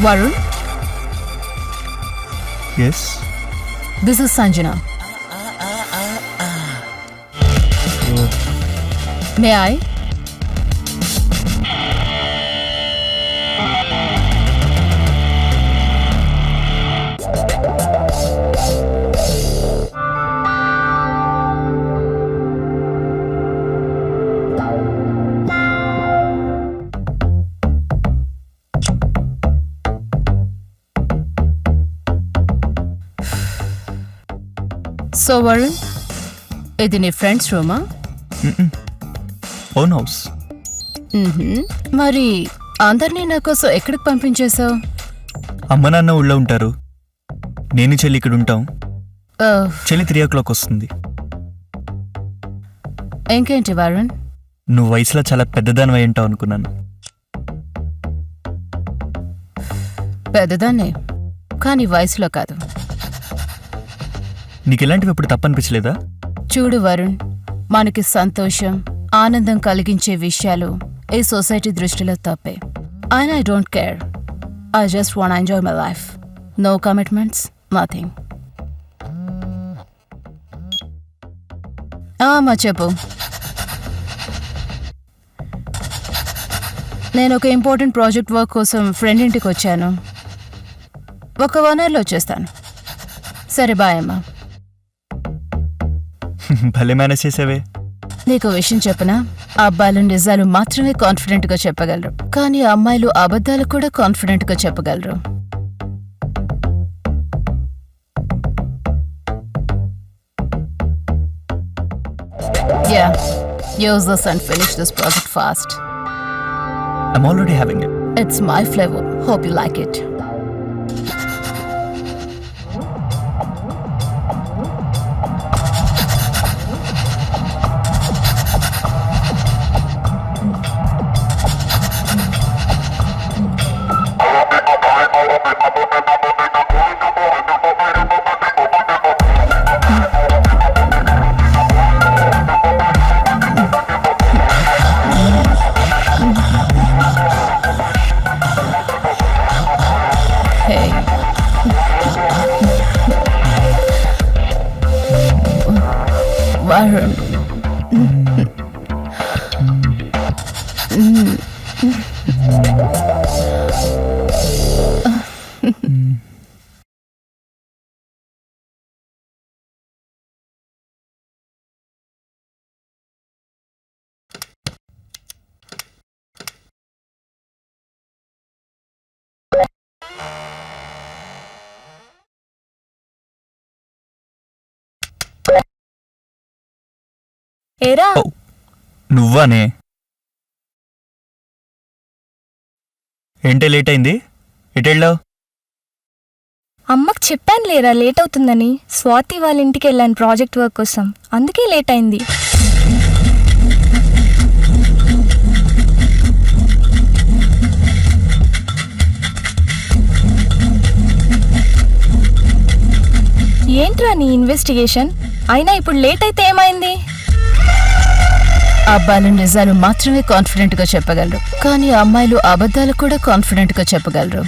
Varun? Yes? This is Sanjana. Uh, uh, uh, uh. May I? So Varun ఇది నీ friends రూమా? Own house మరి అందరినీ నా కోసం ఎక్కడికి పంపించేశావు? అమ్మ నాన్న ఊళ్ళో ఉంటారు. నేను చెల్లి ఇక్కడ ఉంటాం. చెల్లి త్రీ ఓ క్లాక్ వస్తుంది. ఇంకేంటి వరుణ్? నువ్వు వయసులో చాలా పెద్దదాని అయి ఉంటావు అనుకున్నాను. పెద్దదాన్నే? కానీ వయసులో కాదు. నీకు ఇలాంటివి ఎప్పుడు తప్పనిపించలేదా? చూడు వరుణ్ మనకి సంతోషం ఆనందం కలిగించే విషయాలు ఈ సొసైటీ దృష్టిలో తప్పే. And I don't care I just want enjoy my life no commitments nothing మా చెప్పు. నేను ఒక ఇంపార్టెంట్ ప్రాజెక్ట్ వర్క్ కోసం ఫ్రెండ్ ఇంటికి వచ్చాను. ఒక వన్ అవర్లో వచ్చేస్తాను. సరే బాయ్ అమ్మా. భలే మేనేజ్ చేసావే. నీకు విషయం చెప్పనా? అబ్బాయిలు నిజాలు మాత్రమే కాన్ఫిడెంట్గా చెప్పగలరు. కానీ అమ్మాయిలు అబద్ధాలు కూడా కాన్ఫిడెంట్గా చెప్పగలరు. Yeah use this and finish this project fast I'm already having it it's my flavour hope you like it 晚上。嗯。ఏరా? నువ్వానే? ఏంటే లేట్ అయింది ఎటెళ్ళావు? అమ్మకు చెప్పాను లేరా లేట్ అవుతుందని స్వాతి వాళ్ళ ఇంటికి వెళ్ళాను ప్రాజెక్ట్ వర్క్ కోసం. అందుకే లేట్ అయింది ఏంట్రా నీ ఇన్వెస్టిగేషన్ అయినా ఇప్పుడు లేట్ అయితే ఏమైంది? అబ్బాయిలు నిజాలు మాత్రమే కాన్ఫిడెంట్గా చెప్పగలరు. కానీ అమ్మాయిలు అబద్ధాలు కూడా కాన్ఫిడెంట్గా చెప్పగలరు.